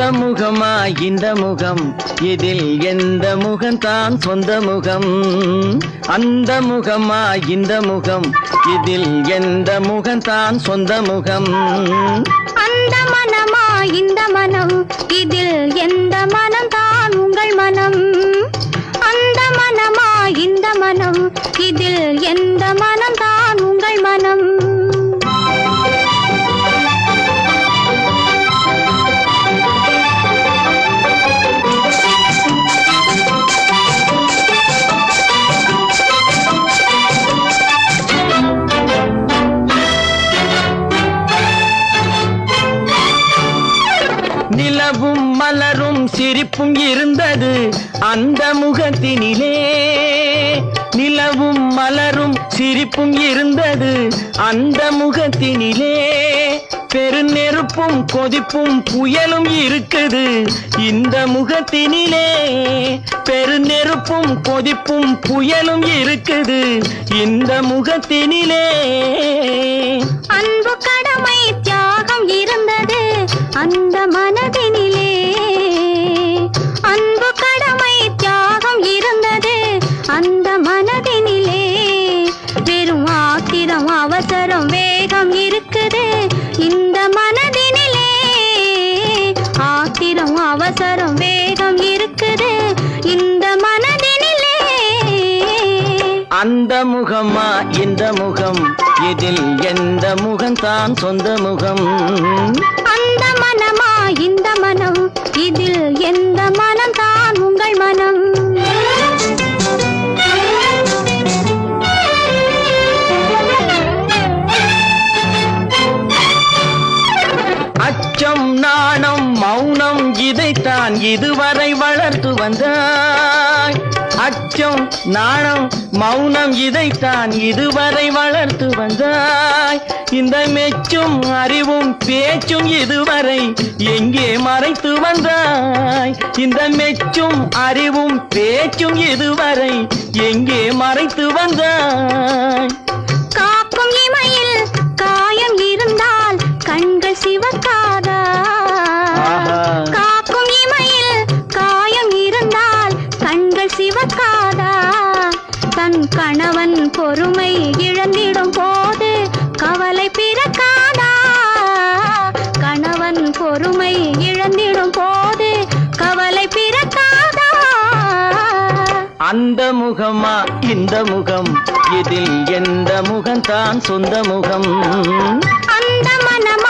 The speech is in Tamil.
அந்த முகமா? இந்த முகம். இதில் எந்த முகம்? தான் சொந்த முகம். அந்த முகமா? இந்த முகம். இதில் எந்த முகம்? தான் சொந்த முகம். அந்த மனமா? இந்த மனம். இதில் எந்த மனம்? தான் உங்கள் மனம். அந்த மனமா? இந்த மனம். இதில் எந்த மனம்? தான் உங்கள் மனம். நிலவும் மலரும் சிரிப்பும் இருந்தது அந்த முகத்தினிலே. நிலவும் மலரும் சிரிப்பும் இருந்தது அந்த முகத்தினிலே. பெருநெருப்பும் கொதிப்பும் புயலும் இருக்குது இந்த முகத்தினிலே. பெருநெருப்பும் கொதிப்பும் புயலும் இருக்குது இந்த முகத்தினிலே. ஆத்திரம் அவசரம் வேகம் இருக்குது. இந்த மனதினிலே ஆத்திரம் அவசரம் வேகம் இருக்குது. இந்த மனதினிலே அந்த முகமா இந்த முகம்? இதில் எந்த முகம் தான் சொந்த முகம்? அந்த மனமா இந்த மனம்? இதில் எந்த மனம்? இதைத்தான் இதுவரை வளர்த்து வந்தாய். அச்சம் நாணம் மௌனம் இதைத்தான் இதுவரை வளர்த்து வந்தாய். இந்த மெச்சும் அறிவும் பேச்சும் இதுவரை எங்கே மறைத்து வந்தாய்? இந்த மெச்சும் அறிவும் பேச்சும் இதுவரை எங்கே மறைத்து வந்தாய்? சிவக்காதா தன் கணவன் பொறுமை இழந்திடும் போது கவலை பிறக்காதா? கணவன் பொறுமை இழந்திடும் போது கவலை பிறக்காதா? அந்த முகமா இந்த முகம்? இதில் எந்த முகம் தான் சொந்த முகம்? அந்த மனமா